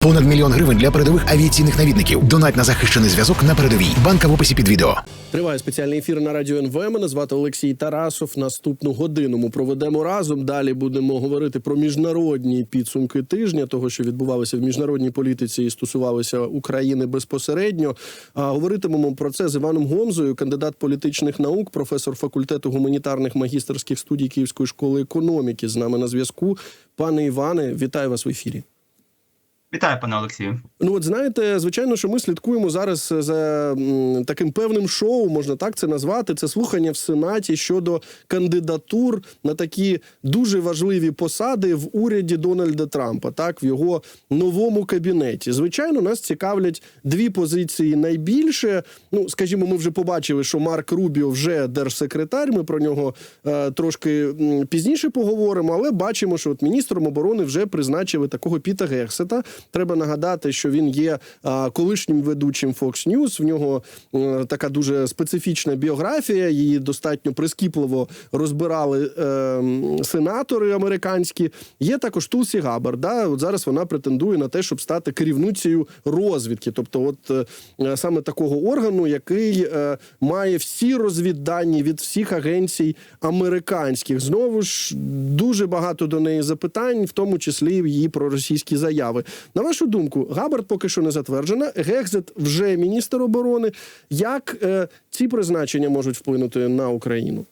Понад мільйон гривень для передових авіаційних навідників. Донать на захищений зв'язок на передовій. Банка в описі під відео. Триває спеціальний ефір на радіо НВ. Мене звати Олексій Тарасов. Наступну годину ми проведемо разом. Далі будемо говорити про міжнародні підсумки тижня, того що відбувалося в міжнародній політиці і стосувалося України безпосередньо. А говоритимемо про це з Іваном Гонзою, кандидат політичних наук, професор факультету гуманітарних магістерських студій Київської школи економіки. З нами на зв'язку. Пане Іване, вітаю вас в ефірі. Вітаю, пане Олексію. Ну, от знаєте, звичайно, що ми слідкуємо зараз за таким певним шоу, можна так це назвати. Це слухання в Сенаті щодо кандидатур на такі дуже важливі посади в уряді Дональда Трампа, так в його новому кабінеті. Звичайно, нас цікавлять дві позиції найбільше. Ну, скажімо, ми вже побачили, що Марк Рубіо вже держсекретар. Ми про нього е, трошки пізніше поговоримо, але бачимо, що от міністром оборони вже призначили такого Піта Гексета. Треба нагадати, що він є колишнім ведучим Fox News. В нього е, така дуже специфічна біографія. Її достатньо прискіпливо розбирали е, сенатори американські. Є також Тулсі Габар. Да? От зараз вона претендує на те, щоб стати керівницею розвідки, тобто, от е, саме такого органу, який е, має всі розвіддані від всіх агенцій американських. Знову ж дуже багато до неї запитань, в тому числі її проросійські заяви. На вашу думку, Габард поки що не затверджена. Гекзет вже міністр оборони. Як е, ці призначення можуть вплинути на Україну?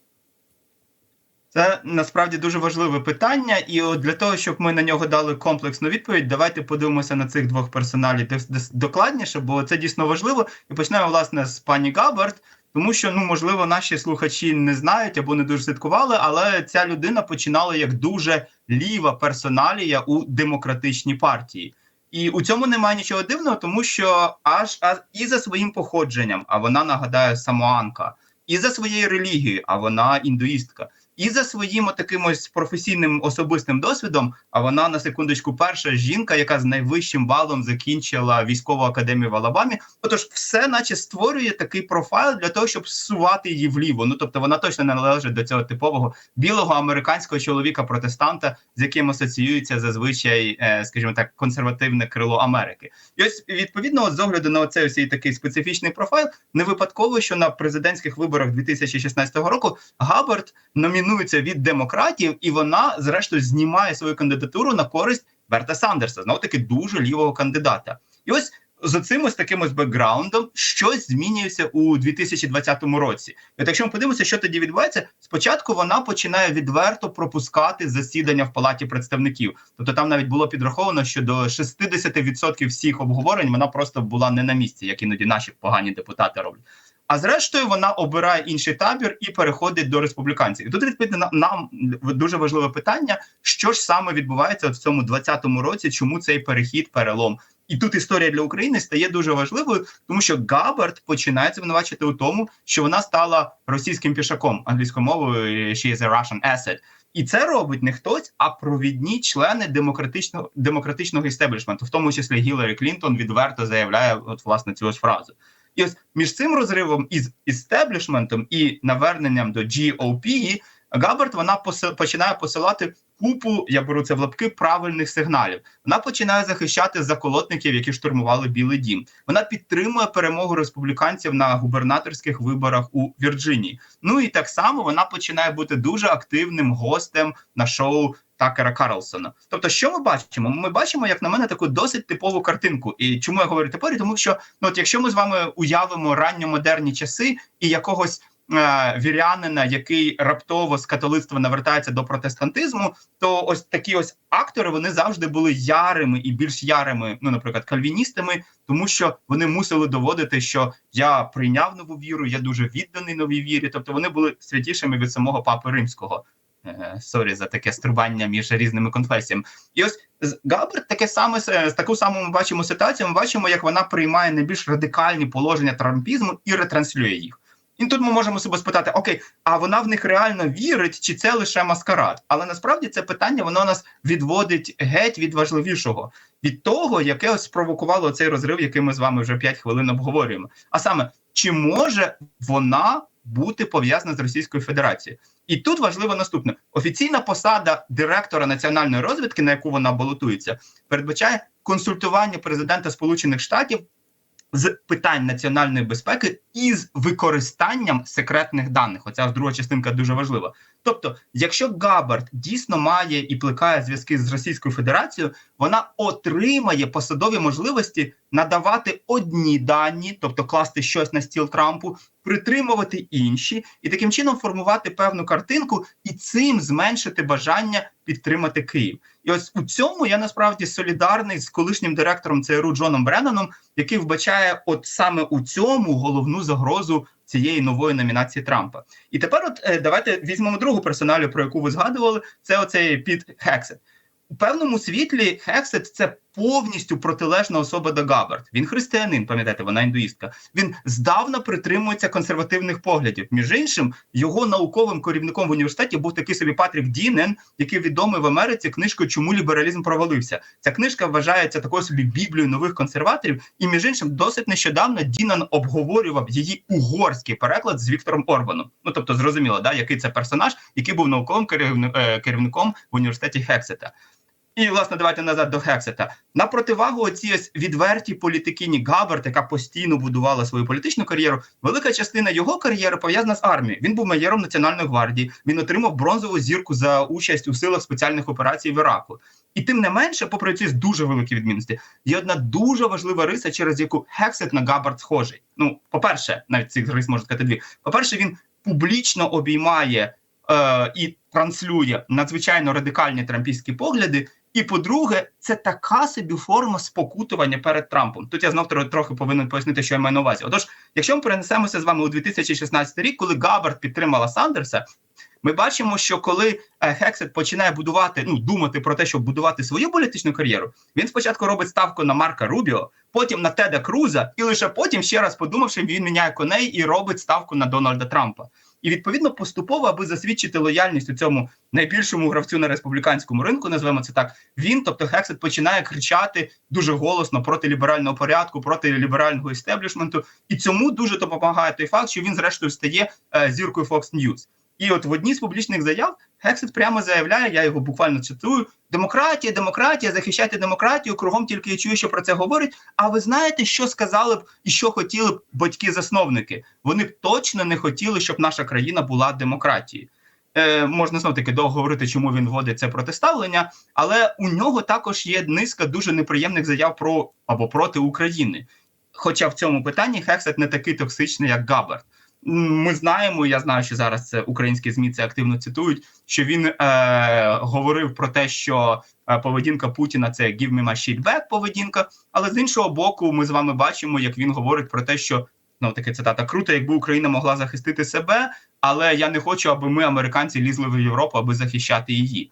Це насправді дуже важливе питання, і от для того, щоб ми на нього дали комплексну відповідь, давайте подивимося на цих двох персоналів докладніше, бо це дійсно важливо. І почнемо власне з пані Габард, тому що ну можливо наші слухачі не знають або не дуже слідкували, але ця людина починала як дуже ліва персоналія у демократичній партії. І у цьому немає нічого дивного, тому що аж, аж і за своїм походженням, а вона нагадає самоанка, і за своєю релігією, а вона індуїстка, і за своїм таким ось професійним особистим досвідом. А вона на секундочку перша жінка, яка з найвищим балом закінчила військову академію в Алабамі. Отож, все, наче створює такий профайл для того, щоб сувати її вліво. Ну тобто, вона точно не належить до цього типового білого американського чоловіка-протестанта, з яким асоціюється зазвичай, е, скажімо так, консервативне крило Америки. І ось відповідно, з огляду на оцей ось такий специфічний профайл, не випадково, що на президентських виборах 2016 року Габард номінується від демократів, і вона, зрештою, знімає свою кандидатуру на користь Берта Сандерса, знову таки дуже лівого кандидата. І ось з цим ось таким ось бекграундом щось змінюється у 2020 році. І от якщо ми подивимося, що тоді відбувається, спочатку вона починає відверто пропускати засідання в палаті представників. Тобто там навіть було підраховано, що до 60% всіх обговорень вона просто була не на місці, як іноді наші погані депутати роблять. А зрештою вона обирає інший табір і переходить до республіканців. І тут відповідно нам дуже важливе питання, що ж саме відбувається в цьому 20-му році, чому цей перехід, перелом. І тут історія для України стає дуже важливою, тому що Габард починає звинувачити у тому, що вона стала російським пішаком англійською мовою «she is a Russian asset». І це робить не хтось, а провідні члени демократичного демократичного істеблішменту, в тому числі Гіларі Клінтон відверто заявляє от власне цю ось фразу. І ось між цим розривом із істеблішментом і наверненням до GOP Габард вона поси- починає посилати купу, я беру це в лапки, правильних сигналів. Вона починає захищати заколотників, які штурмували Білий Дім. Вона підтримує перемогу республіканців на губернаторських виборах у Вірджинії. Ну і так само вона починає бути дуже активним гостем на шоу. Такера Карлсона. Тобто, що ми бачимо? Ми бачимо, як на мене, таку досить типову картинку. І чому я говорю тепер? Тому що ну, от якщо ми з вами уявимо ранньомодерні часи і якогось е, вірянина, який раптово з католицтва навертається до протестантизму, то ось такі ось актори вони завжди були ярими і більш ярими, ну, наприклад, кальвіністами, тому що вони мусили доводити, що я прийняв нову віру, я дуже відданий новій вірі. Тобто вони були святішими від самого папи римського. Е, Сорі за таке стрибання між різними конфесіями. І ось з таке саме з таку саму ми бачимо ситуацію. Ми бачимо, як вона приймає найбільш радикальні положення трампізму і ретранслює їх. І тут ми можемо себе спитати: окей, а вона в них реально вірить, чи це лише маскарад? Але насправді це питання воно нас відводить геть від важливішого, від того, яке ось спровокувало цей розрив, який ми з вами вже 5 хвилин обговорюємо. А саме, чи може вона бути пов'язана з Російською Федерацією. І тут важливо наступне: офіційна посада директора національної розвідки, на яку вона балотується, передбачає консультування президента Сполучених Штатів з питань національної безпеки із використанням секретних даних. Оця друга частинка дуже важлива. Тобто, якщо Габард дійсно має і плекає зв'язки з Російською Федерацією, вона отримає посадові можливості надавати одні дані, тобто класти щось на стіл Трампу, притримувати інші, і таким чином формувати певну картинку і цим зменшити бажання підтримати Київ. І ось у цьому я насправді солідарний з колишнім директором ЦРУ Джоном Бреннаном, який вбачає, от саме у цьому головну загрозу цієї нової номінації Трампа. І тепер, от е, давайте візьмемо другу персоналію, про яку ви згадували. Це оцей Піт Хексет. У певному світлі Хексет це повністю протилежна особа до Габард. Він християнин, пам'ятаєте, вона індуїстка. Він здавна притримується консервативних поглядів. Між іншим, його науковим керівником в університеті був такий собі Патрік Дінен, який відомий в Америці книжкою Чому лібералізм провалився. Ця книжка вважається такою собі біблією нових консерваторів. І між іншим, досить нещодавно Дінан обговорював її угорський переклад з Віктором Орбаном. Ну тобто, зрозуміло, да, який це персонаж, який був науковим е, керівником в університеті Хексета. І власне давайте назад до Хексета. На противагу оцій ось відвертій політикині Габерт, яка постійно будувала свою політичну кар'єру. Велика частина його кар'єри пов'язана з армією. Він був майором Національної гвардії. Він отримав бронзову зірку за участь у силах спеціальних операцій в Іраку. І тим не менше, попри ці дуже великі відмінності, є одна дуже важлива риса, через яку Хексет на Габард схожий. Ну, по-перше, навіть цих рис можна сказати дві. По-перше, він публічно обіймає е, і транслює надзвичайно радикальні трампійські погляди. І по-друге, це така собі форма спокутування перед Трампом. Тут я знов трохи повинен пояснити, що я маю на увазі. Отож, якщо ми перенесемося з вами у 2016 рік, коли Габард підтримала Сандерса, ми бачимо, що коли е, Хексет починає будувати, ну думати про те, щоб будувати свою політичну кар'єру, він спочатку робить ставку на Марка Рубіо, потім на Теда Круза, і лише потім, ще раз подумавши, він міняє коней і робить ставку на Дональда Трампа. І відповідно поступово, аби засвідчити лояльність у цьому найбільшому гравцю на республіканському ринку, називаємо це так. Він, тобто Хексет, починає кричати дуже голосно проти ліберального порядку, проти ліберального істеблішменту. І цьому дуже допомагає той факт, що він, зрештою, стає е, зіркою Fox News. І от в одній з публічних заяв Хексет прямо заявляє, я його буквально цитую: демократія, демократія, захищайте демократію. Кругом тільки я чую, що про це говорять. А ви знаєте, що сказали б і що хотіли б батьки-засновники? Вони б точно не хотіли, щоб наша країна була демократією. Е, можна знов таки довго говорити, чому він вводить це протиставлення, але у нього також є низка дуже неприємних заяв про або проти України. Хоча в цьому питанні Хексет не такий токсичний, як Габард. Ми знаємо, я знаю, що зараз це українські змі це активно цитують. Що він е, говорив про те, що е, поведінка Путіна це «give me my shit back» поведінка. Але з іншого боку, ми з вами бачимо, як він говорить про те, що ну таке цитата круто, якби Україна могла захистити себе, але я не хочу, аби ми, американці, лізли в Європу, аби захищати її.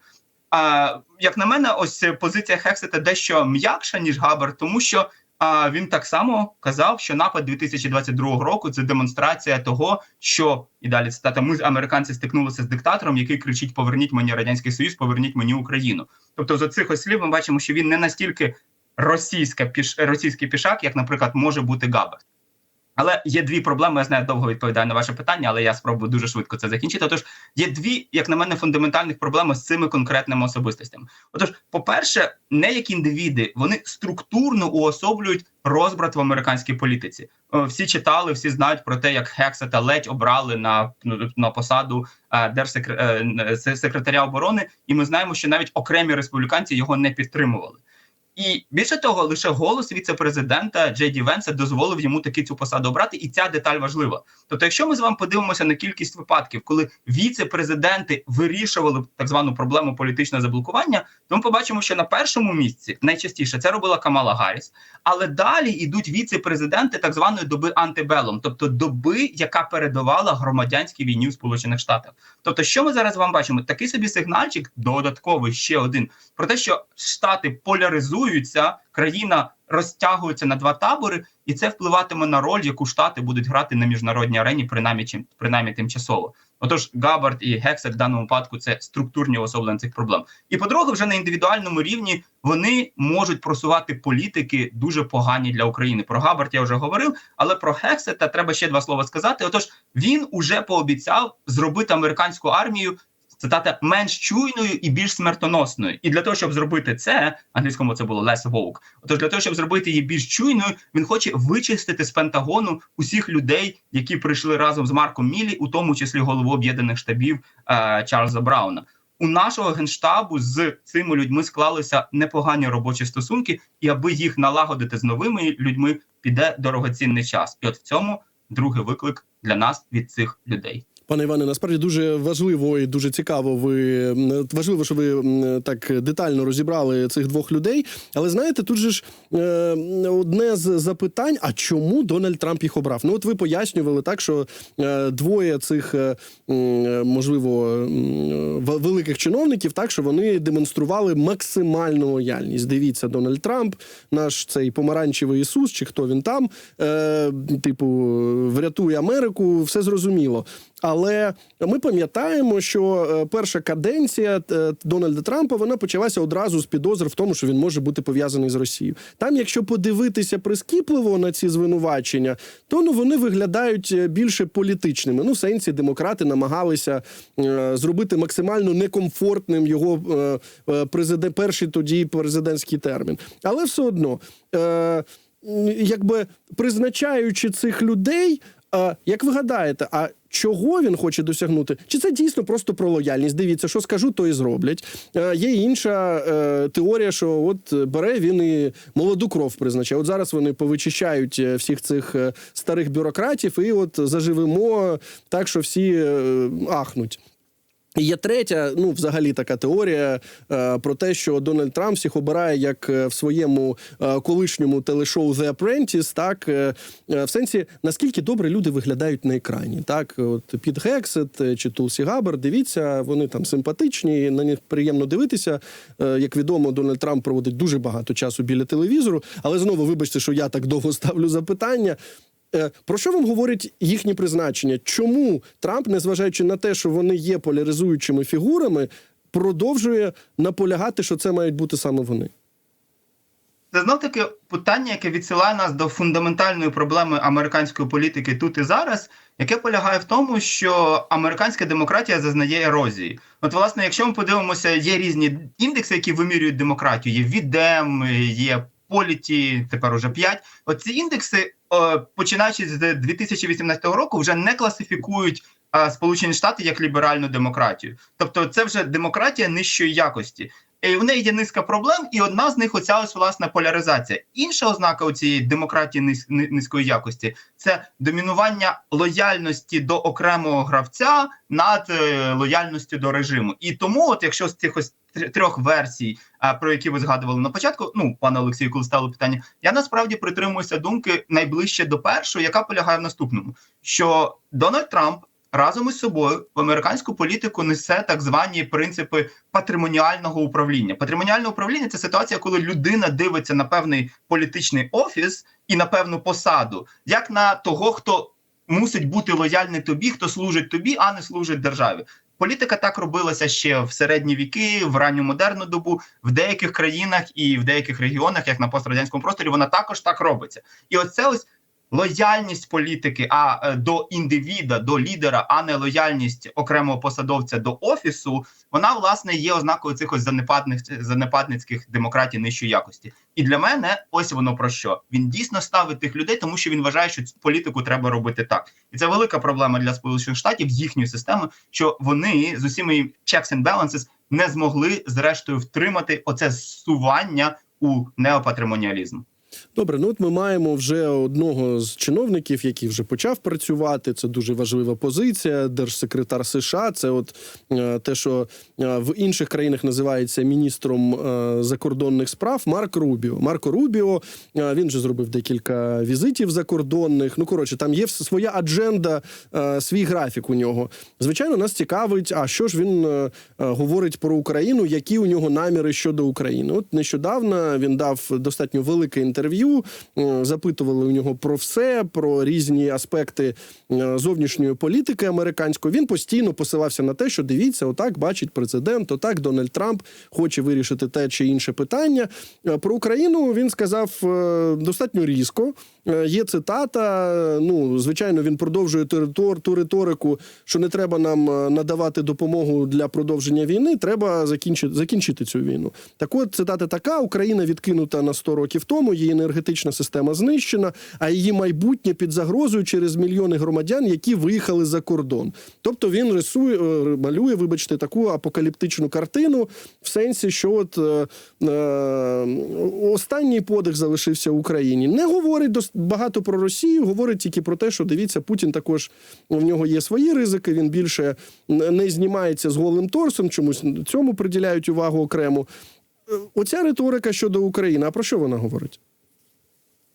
А як на мене, ось позиція Хексета дещо м'якша ніж Габер, тому що а, він так само казав, що напад 2022 року це демонстрація того, що і далі цитата, ми американці стикнулися з диктатором, який кричить: Поверніть мені радянський союз, поверніть мені Україну. Тобто, з цих слів ми бачимо, що він не настільки російська піш російський пішак, як, наприклад, може бути Габер. Але є дві проблеми. Я знаю, довго відповідаю на ваше питання, але я спробую дуже швидко це закінчити. Отож, є дві, як на мене, фундаментальних проблеми з цими конкретними особистостями. Отож, по-перше, не як індивіди, вони структурно уособлюють розбрат в американській політиці. Е, Всі читали, всі знають про те, як Хексета ледь обрали на, ну, на посаду е, держсекретаря оборони, і ми знаємо, що навіть окремі республіканці його не підтримували. І більше того, лише голос віце-президента Джей Ді Венса дозволив йому таки цю посаду обрати, і ця деталь важлива. Тобто, якщо ми з вами подивимося на кількість випадків, коли віце-президенти вирішували так звану проблему політичного заблокування, то ми побачимо, що на першому місці найчастіше це робила Камала Гарріс, але далі йдуть віце-президенти так званої доби антибелом, тобто доби, яка передавала громадянській війні в Сполучених Штатах. Тобто, що ми зараз вам бачимо? Такий собі сигнальчик, додатковий ще один, про те, що штати поляризуються, країна розтягується на два табори, і це впливатиме на роль, яку штати будуть грати на міжнародній арені, принаймні чим принаймні тимчасово. Отож, Габард і Гексет в даному випадку це структурні особлення цих проблем. І по-друге, вже на індивідуальному рівні вони можуть просувати політики дуже погані для України. Про Габард я вже говорив, але про Гексета треба ще два слова сказати. Отож, він уже пообіцяв зробити американську армію. Цитата менш чуйною і більш смертоносною. І для того, щоб зробити це, англійському це було less woke. Отож, для того, щоб зробити її більш чуйною, він хоче вичистити з Пентагону усіх людей, які прийшли разом з Марком Мілі, у тому числі голову об'єднаних штабів е, Чарльза Брауна. У нашого генштабу з цими людьми склалися непогані робочі стосунки, і аби їх налагодити з новими людьми, піде дорогоцінний час. І от в цьому другий виклик для нас від цих людей. Пане Іване, насправді дуже важливо і дуже цікаво. Ви важливо, що ви так детально розібрали цих двох людей. Але знаєте, тут же ж е, одне з запитань: а чому Дональд Трамп їх обрав? Ну, от ви пояснювали так, що е, двоє цих е, можливо великих чиновників, так що вони демонстрували максимальну лояльність. Дивіться, Дональд Трамп, наш цей помаранчевий Ісус, чи хто він там, типу, врятує Америку, все зрозуміло. Але ми пам'ятаємо, що е, перша каденція е, Дональда Трампа вона почалася одразу з підозр в тому, що він може бути пов'язаний з Росією. Там, якщо подивитися прискіпливо на ці звинувачення, то ну вони виглядають е, більше політичними. Ну, в сенсі демократи намагалися зробити максимально некомфортним його президент, перший тоді президентський термін. Але все одно, якби призначаючи цих людей. Як ви гадаєте, а чого він хоче досягнути? Чи це дійсно просто про лояльність? Дивіться, що скажу, то і зроблять. Е, є інша е, теорія, що от бере він і молоду кров призначає. От зараз вони повичищають е, всіх цих е, старих бюрократів, і от заживемо так, що всі е, ахнуть. Є третя, ну взагалі така теорія е, про те, що Дональд Трамп всіх обирає як е, в своєму е, колишньому телешоу The Apprentice, так е, е, в сенсі наскільки добре люди виглядають на екрані. Так, от Піт Гексет е, чи Тулсі Габбард, дивіться, вони там симпатичні, на них приємно дивитися. Е, як відомо, Дональд Трамп проводить дуже багато часу біля телевізору, але знову вибачте, що я так довго ставлю запитання. Е, Про що вам говорить їхні призначення? Чому Трамп, незважаючи на те, що вони є поляризуючими фігурами, продовжує наполягати, що це мають бути саме вони? Це знов таки питання, яке відсилає нас до фундаментальної проблеми американської політики тут і зараз, яке полягає в тому, що американська демократія зазнає ерозії. От, власне, якщо ми подивимося, є різні індекси, які вимірюють демократію. Є Відем, є Політі, тепер уже 5. Оці індекси, починаючи з 2018 року, вже не класифікують е, Сполучені Штати як ліберальну демократію. Тобто, це вже демократія нижчої якості. І в неї є низка проблем, і одна з них оця ось власна поляризація. Інша ознака у цієї демократії низ- низької якості це домінування лояльності до окремого гравця над е, лояльністю до режиму. І тому, от якщо з цих ось трьох версій, а, про які ви згадували на початку, ну пане Олексію, коли ставили питання, я насправді притримуюся думки найближче до першої, яка полягає в наступному: що Дональд Трамп разом із собою в американську політику несе так звані принципи патримоніального управління. Патримоніальне управління це ситуація, коли людина дивиться на певний політичний офіс і на певну посаду, як на того, хто мусить бути лояльний тобі, хто служить тобі, а не служить державі. Політика так робилася ще в середні віки, в ранню модерну добу, в деяких країнах і в деяких регіонах, як на пострадянському просторі, вона також так робиться. І оце ось лояльність політики а е, до індивіда, до лідера, а не лояльність окремого посадовця до офісу. Вона власне є ознакою цих ось занепадних занепадницьких демократій нижчої якості. І для мене ось воно про що він дійсно ставить тих людей, тому що він вважає, що цю політику треба робити так. І це велика проблема для сполучених штатів їхньої системи, що вони з усіми checks and balances не змогли зрештою втримати оце зсування у неопатримоніалізм. Добре, ну от ми маємо вже одного з чиновників, який вже почав працювати. Це дуже важлива позиція. Держсекретар США. Це от е, те, що е, в інших країнах називається міністром е, закордонних справ Марк Рубіо. Марко Рубіо він вже зробив декілька візитів закордонних. Ну коротше, там є своя адженда, свій графік у нього. Звичайно, нас цікавить, а що ж він говорить про Україну, які у нього наміри щодо України. От нещодавно він дав достатньо велике інтерв'ю інтерв'ю, е, запитували у нього про все, про різні аспекти е, зовнішньої політики американської. Він постійно посилався на те, що дивіться, отак бачить президент, отак Дональд Трамп хоче вирішити те чи інше питання. Е, Про Україну він сказав достатньо різко. Є цитата. Ну, звичайно, він продовжує ту риторику, що не треба нам надавати допомогу для продовження війни. Треба закінчити закінчити цю війну. Так от цитата така: Україна відкинута на 100 років тому, її енергетична система знищена, а її майбутнє під загрозою через мільйони громадян, які виїхали за кордон. Тобто він рисує, е, малює, вибачте, таку апокаліптичну картину в сенсі, що от е, е, останній подих залишився в Україні. Не говорить багато про Росію, говорить тільки про те, що дивіться, Путін також в нього є свої ризики. Він більше не знімається з голим торсом. Чомусь цьому приділяють увагу окремо. Е, Оця риторика щодо України. А про що вона говорить?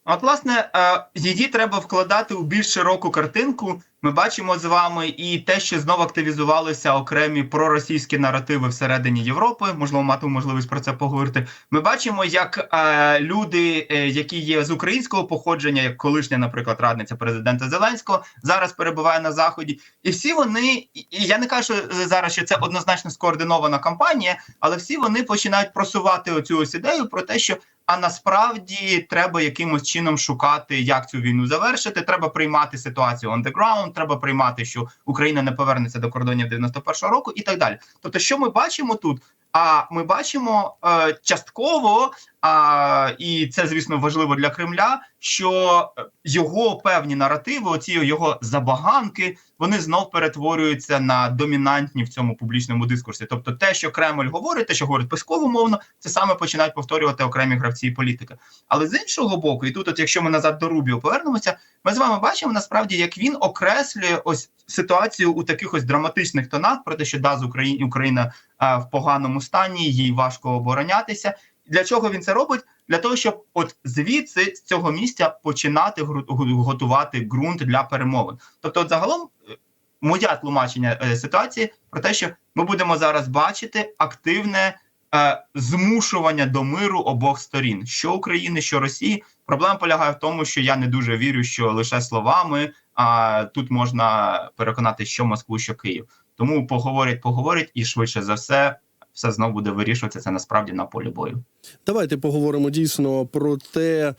От, власне, е, її треба вкладати у більш широку картинку. Ми бачимо з вами і те, що знову активізувалися окремі проросійські наративи всередині Європи. Можливо, мати можливість про це поговорити. Ми бачимо, як е, люди, е, які є з українського походження, як колишня, наприклад, радниця президента Зеленського, зараз перебуває на заході, і всі вони, і я не кажу зараз, що це однозначно скоординована кампанія, але всі вони починають просувати оцю ось ідею про те, що а насправді треба якимось чином шукати, як цю війну завершити. Треба приймати ситуацію on the ground, треба приймати, що Україна не повернеться до кордонів 91-го року, і так далі. Тобто, що ми бачимо тут? А ми бачимо е, частково, а, і це звісно важливо для Кремля, що його певні наративи, оці його забаганки, вони знов перетворюються на домінантні в цьому публічному дискурсі. Тобто, те, що Кремль говорить, те, що говорить Песков умовно, це саме починають повторювати окремі гравці і політики. Але з іншого боку, і тут, от якщо ми назад до Рубіо повернемося, ми з вами бачимо насправді, як він окреслює ось ситуацію у таких ось драматичних тонах про те, що да, з Україні Україна в поганому стані, їй важко оборонятися. Для чого він це робить? Для того, щоб от звідси з цього місця починати готувати ґрунт для перемовин. Тобто, от загалом, е, моя тлумачення е, ситуації про те, що ми будемо зараз бачити активне е, змушування до миру обох сторін, що України, що Росії. Проблема полягає в тому, що я не дуже вірю, що лише словами а тут можна переконати, що Москву, що Київ. Тому поговорять, поговорять, і швидше за все, все знову буде вирішуватися це насправді на полі бою. Давайте поговоримо дійсно про те.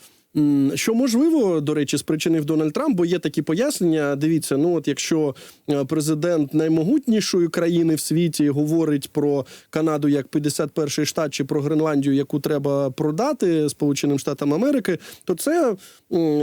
Що можливо, до речі, спричинив Дональд Трамп, бо є такі пояснення. Дивіться, ну от якщо е, президент наймогутнішої країни в світі говорить про Канаду як 51-й штат чи про Гренландію, яку треба продати Сполученим Штатам Америки, то це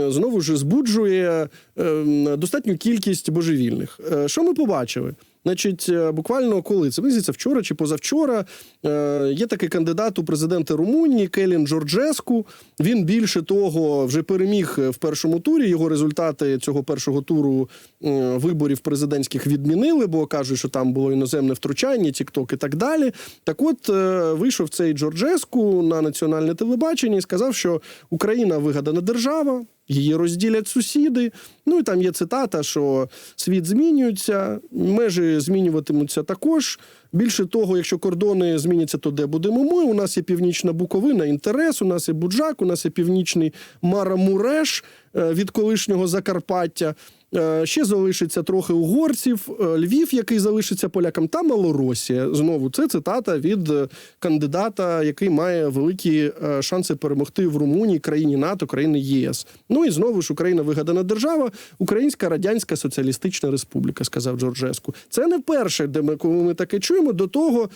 знову ж збуджує е, достатню кількість божевільних. Е, Що ми побачили? Значить, е, буквально коли це здається, вчора чи позавчора е, є такий кандидат у президенти Румунії Келін Джорджеску. Він більше того вже переміг в першому турі. Його результати цього першого туру е, виборів президентських відмінили, бо кажуть, що там було іноземне втручання, тікток і так далі. Так, от е, вийшов цей Джорджеску на національне телебачення і сказав, що Україна вигадана держава. Її розділять сусіди. Ну і там є цитата, що світ змінюється, межі змінюватимуться також. Більше того, якщо кордони зміняться, то де будемо ми? У нас є північна Буковина, інтерес, у нас є Буджак, у нас є північний Марамуреш е, від колишнього Закарпаття. Е, Ще залишиться трохи угорців, е, Львів, який залишиться полякам, та Малоросія. Знову це цитата від е, кандидата, який має великі шанси перемогти в Румунії, країні НАТО, країни ЄС. Ну і знову ж Україна вигадана держава, Українська Радянська Соціалістична Республіка, сказав Джорджеску. Це не перше, де ми коли ми таке чуємо. До того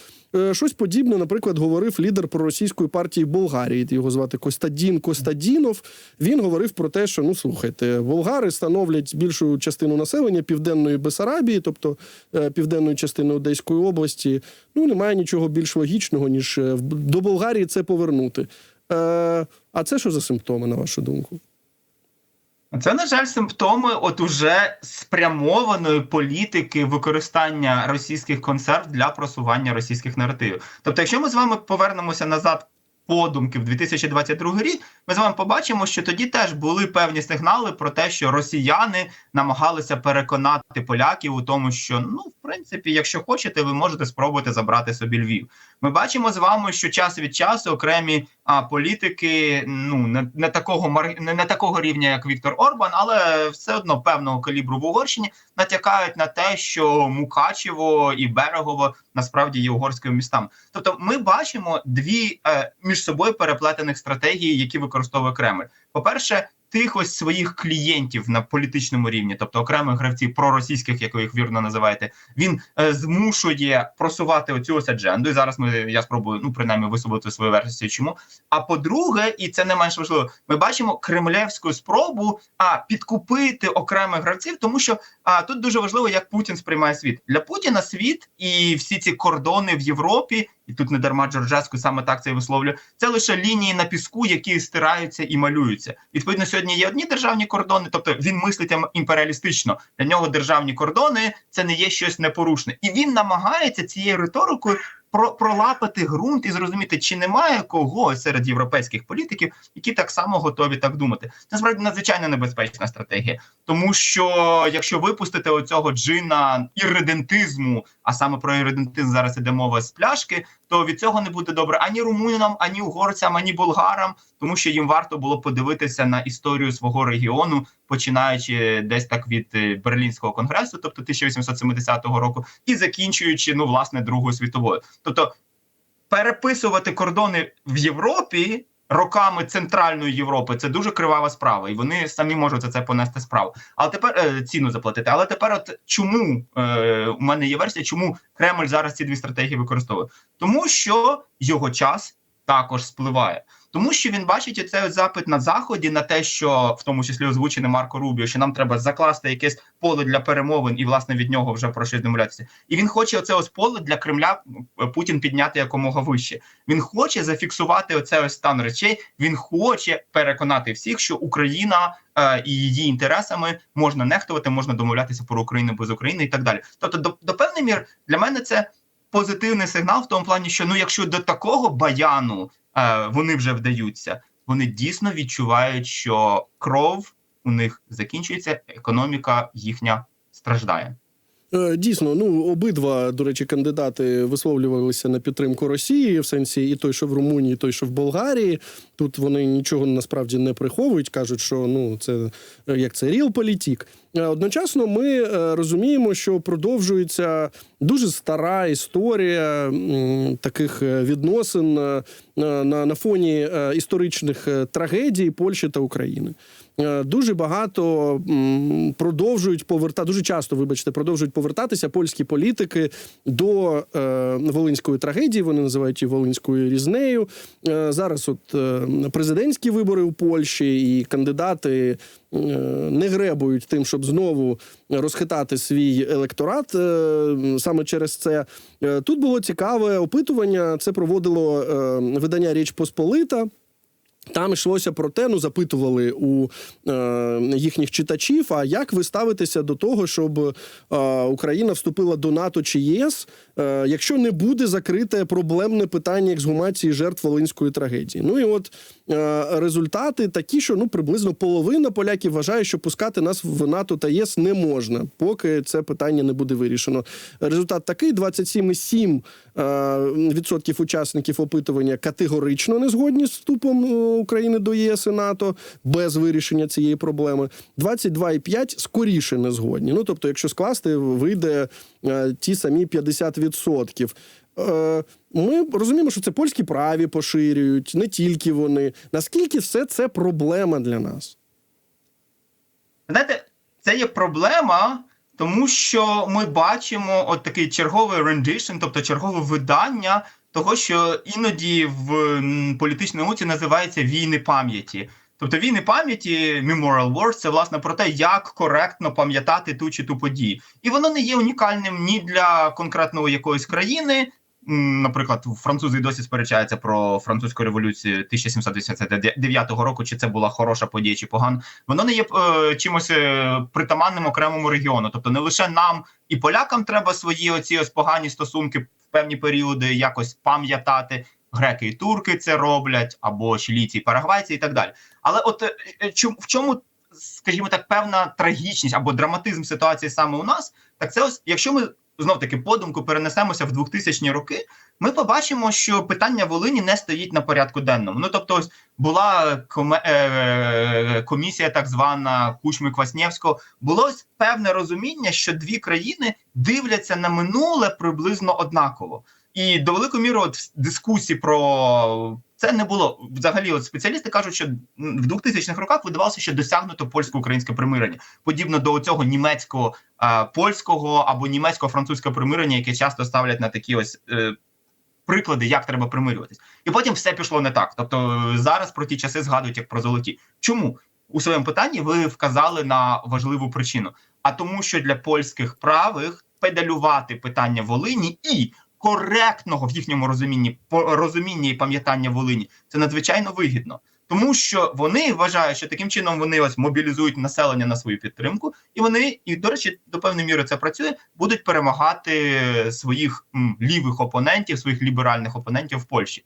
щось подібне, наприклад, говорив лідер проросійської партії Болгарії. Його звати Костадін Костадінов. Він говорив про те, що ну слухайте, болгари становлять більшу частину населення південної Бесарабії, тобто е, південної частини Одеської області. Ну немає нічого більш логічного, ніж е, до Болгарії це повернути. Е, а це що за симптоми, на вашу думку? Це, на жаль, симптоми от уже спрямованої політики використання російських консерв для просування російських наративів. Тобто, якщо ми з вами повернемося назад подумки в 2022 рік, ми з вами побачимо, що тоді теж були певні сигнали про те, що росіяни намагалися переконати поляків у тому, що ну, в принципі, якщо хочете, ви можете спробувати забрати собі Львів. Ми бачимо з вами, що час від часу окремі а, політики, ну не, не такого мар... не, не такого рівня, як Віктор Орбан, але все одно певного калібру в Угорщині натякають на те, що Мукачево і Берегово насправді є угорськими містами. Тобто, ми бачимо дві е, між собою переплетених стратегії, які використовує Кремль. По перше, тих ось своїх клієнтів на політичному рівні, тобто окремих гравців проросійських, як ви їх вірно називаєте, він е, змушує просувати оцю ось адженду. І зараз ми я спробую ну принаймні висловити свою версію. Чому? А по-друге, і це не менш важливо, ми бачимо кремлевську спробу а підкупити окремих гравців, тому що а тут дуже важливо, як Путін сприймає світ для Путіна. Світ і всі ці кордони в Європі, і тут не дарма Джорджеску саме так це і висловлює. Це лише лінії на піску, які стираються і малюються. Відповідно, сьогодні є одні державні кордони, тобто він мислить імперіалістично. Для нього державні кордони це не є щось непорушне, і він намагається цією риторикою про пролапати ґрунт і зрозуміти, чи немає когось серед європейських політиків, які так само готові так думати. Це насправді надзвичайно небезпечна стратегія, тому що якщо випустити оцього джина іридентизму, а саме про іридентизм зараз іде мова з пляшки, то від цього не буде добре ані румунам, ані угорцям, ані болгарам, тому що їм варто було подивитися на історію свого регіону, починаючи десь так від е, Берлінського конгресу, тобто 1870 року, і закінчуючи ну власне Другою світовою. Тобто переписувати кордони в Європі. Роками центральної Європи це дуже кривава справа, і вони самі можуть за це понести справу. Але тепер е, ціну заплатити. Але тепер, от чому е, у мене є версія, чому Кремль зараз ці дві стратегії використовує? Тому що його час також спливає. Тому що він бачить оцей запит на заході на те, що в тому числі озвучене Марко Рубіо, що нам треба закласти якесь поле для перемовин, і власне від нього вже про щось домовлятися. І він хоче оце ось поле для Кремля е, Путін підняти якомога вище. Він хоче зафіксувати оце ось стан речей. Він хоче переконати всіх, що Україна е, і її інтересами можна нехтувати, можна домовлятися про Україну без України і так далі. Тобто, до, до певної мір для мене це позитивний сигнал в тому плані, що ну, якщо до такого баяну вони вже вдаються, вони дійсно відчувають, що кров у них закінчується, економіка їхня страждає. Е, Дійсно, ну обидва, до речі, кандидати висловлювалися на підтримку Росії, в сенсі і той, що в Румунії, і той, що в Болгарії. Тут вони нічого насправді не приховують, кажуть, що ну це е, як це ріл-політік. Е, Одночасно ми розуміємо, що продовжується дуже стара історія таких відносин на, на, фоні історичних трагедій Польщі та України. Е, Дуже багато продовжують повертати, дуже часто, вибачте, продовжують повертатися польські політики до е, волинської трагедії. Вони називають її волинською різнею. Е, зараз, от президентські вибори у Польщі, і кандидати не гребують тим, щоб знову розхитати свій електорат саме через це. Тут було цікаве опитування. Це проводило видання Річ Посполита. Там йшлося про те, ну запитували у е, їхніх читачів. А як ви ставитеся до того, щоб е, Україна вступила до НАТО чи ЄС, якщо не буде закрите проблемне питання ексгумації жертв волинської трагедії? Ну і от е, результати такі, що ну приблизно половина поляків вважає, що пускати нас в НАТО та ЄС не можна, поки це питання не буде вирішено. Результат такий: 27,7% е, учасників опитування категорично не згодні з вступом е, України до єС і НАТО без вирішення цієї проблеми. 22,5% скоріше не згодні. Ну тобто, якщо скласти, вийде е, ті самі 50%. Е, Ми розуміємо, що це польські праві поширюють, не тільки вони. Наскільки все це проблема для нас? Знаєте, це є проблема, тому що ми бачимо от такий черговий rendition, тобто чергове видання того, що іноді в політичній науці називається війни пам'яті. Тобто війни пам'яті Memorial Wars – це власне про те, як коректно пам'ятати ту чи ту подію, і воно не є унікальним ні для конкретної якоїсь країни. Наприклад, французи досі сперечаються про французьку революцію 1789 року, чи це була хороша подія, чи погана. Воно не є е, чимось е, притаманним окремому регіону. Тобто, не лише нам і полякам треба свої оці ось погані стосунки в певні періоди якось пам'ятати. греки і турки це роблять, або чилійці і парагвайці, і так далі. Але от е, е, чому в чому, скажімо так, певна трагічність або драматизм ситуації саме у нас, так це ось, якщо ми знов таки подумку перенесемося в 2000-ні роки, ми побачимо, що питання Волині не стоїть на порядку денному. Ну тобто, ось була коме- е, комісія, так звана Кучми Кваснєвського, було ось певне розуміння, що дві країни дивляться на минуле приблизно однаково. І до великої міри, от дискусії про це не було взагалі. От спеціалісти кажуть, що в 2000-х роках видавалося, що досягнуто польсько-українське примирення, подібно до цього німецького е, польського або німецько-французького примирення, яке часто ставлять на такі ось. Е, Приклади, як треба примирюватись, і потім все пішло не так. Тобто е, зараз про ті часи згадують як про золоті. Чому у своєму питанні ви вказали на важливу причину? А тому, що для польських правих педалювати питання Волині і коректного в їхньому розумінні розуміння і пам'ятання Волині це надзвичайно вигідно, тому що вони вважають, що таким чином вони ось мобілізують населення на свою підтримку, і вони, і до речі, до певної міри це працює, будуть перемагати своїх м, лівих опонентів, своїх ліберальних опонентів в Польщі.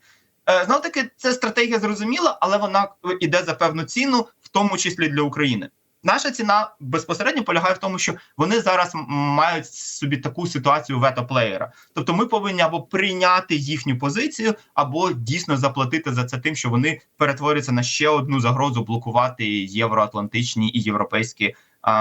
Е, Знов таки, це стратегія зрозуміла, але вона іде за певну ціну, в тому числі для України. Наша ціна безпосередньо полягає в тому, що вони зараз мають собі таку ситуацію вето-плеєра. Тобто, ми повинні або прийняти їхню позицію, або дійсно заплатити за це тим, що вони перетворюються на ще одну загрозу блокувати євроатлантичні і європейські а,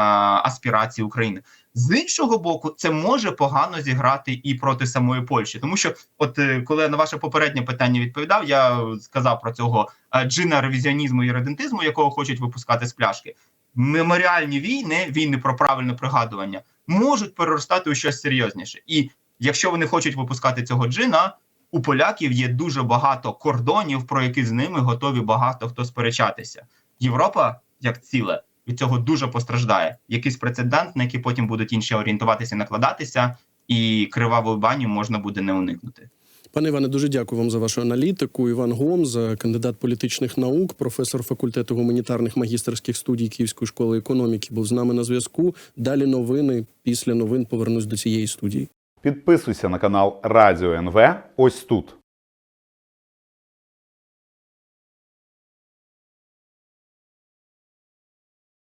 аспірації України. З іншого боку, це може погано зіграти і проти самої Польщі, тому що, от е, коли я на ваше попереднє питання відповідав, я сказав про цього е, джина ревізіонізму і редентизму, якого хочуть випускати з пляшки. Меморіальні війни, війни про правильне пригадування, можуть переростати у щось серйозніше. І якщо вони хочуть випускати цього джина, у поляків є дуже багато кордонів, про які з ними готові багато хто сперечатися. Європа, як ціле, від цього дуже постраждає. Якийсь прецедент, на який потім будуть інші орієнтуватися, накладатися, і кривавої бані можна буде не уникнути. Пане Іване, дуже дякую вам за вашу аналітику. Іван Гомз, кандидат політичних наук, професор факультету гуманітарних магістерських студій Київської школи економіки, був з нами на зв'язку. Далі новини. Після новин повернусь до цієї студії. Підписуйся на канал Радіо НВ ось тут.